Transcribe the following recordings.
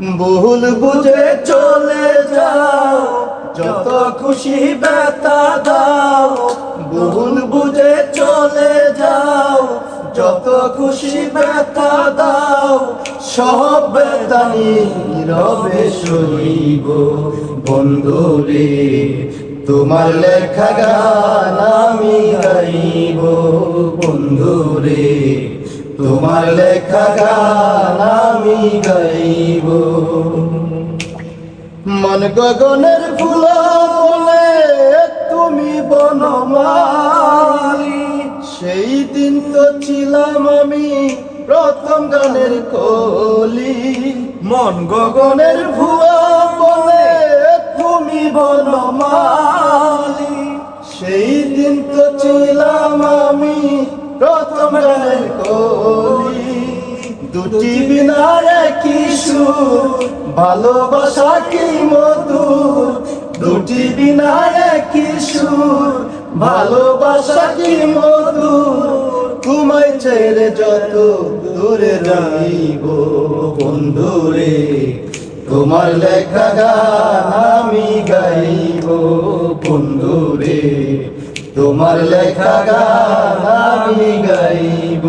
ভুল বুঝে চলে যাও, যত খুশি ব্যথা দাও। ভুল বুঝে চলে যাও, যত খুশি ব্যথা দাও। সব ব্যথা নীরবে সইব। বন্ধুরে তোমার লেখা গান আমি গাইব। বন্ধুরে তোমার লেখা গান আমি গাইব। মন গগনের ফুল বলে তুমি বনমালি। সেই দিন তো ছিলাম আমি প্রথম গানের কলি। মন গগনের ভুয়া বলে তুমি বনমালি। প্রথম কলি দুটি বিনার কি সুর? ভালোবাসা কি মধুর? দুটি বিনার কি সুর? ভালোবাসা কি মধুর? তোমায় ছেড়ে যত দূরে যাইব বন্ধুরে, তোমার লেখা গান আমি গাইব বন্ধুরে। তোমার লেখা গান আমি গাইব।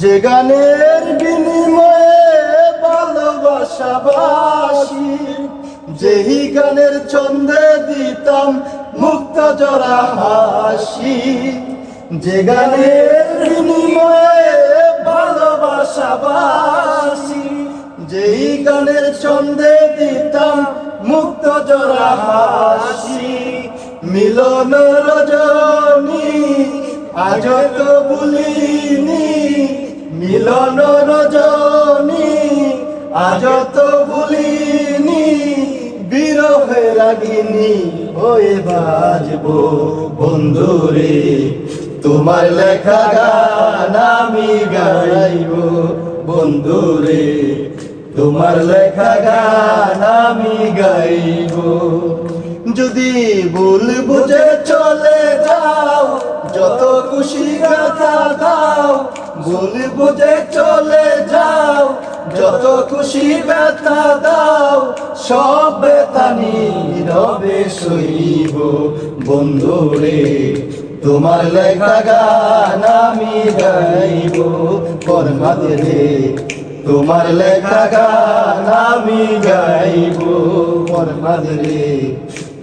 যে গানের বিনিময়ে ভালোবাসাবাসি যেই গানের ছন্দে দিতাম মুক্ত জরা হাসি। যে গানের বিনিময়ে ভালোবাসাবাসি যেই গানের ছন্দে দিতাম মুক্ত জরা হাসি। মিলন রজনী, আজ তো ভুলিনি। মিলন রজনী, আজ তো ভুলিনি। বিরহে রাগিনী হয়ে বাজব বন্ধুরে, তোমার লেখা গান আমি গাইব বন্ধুরে, তোমার লেখা গান আমি গাইব। যদি ভুল বুঝে চলে যাও, যত খুশি গাথা দাও, ভুল বুঝে চলে যাও, যত খুশি ব্যথা দাও, সব ব্যথা নীরবে সইব। বন্ধুরে তোমার লেখা গান আমি গাইব। পরমাদরে তোমার লেখা গান আমি গাইব। পরমাদরে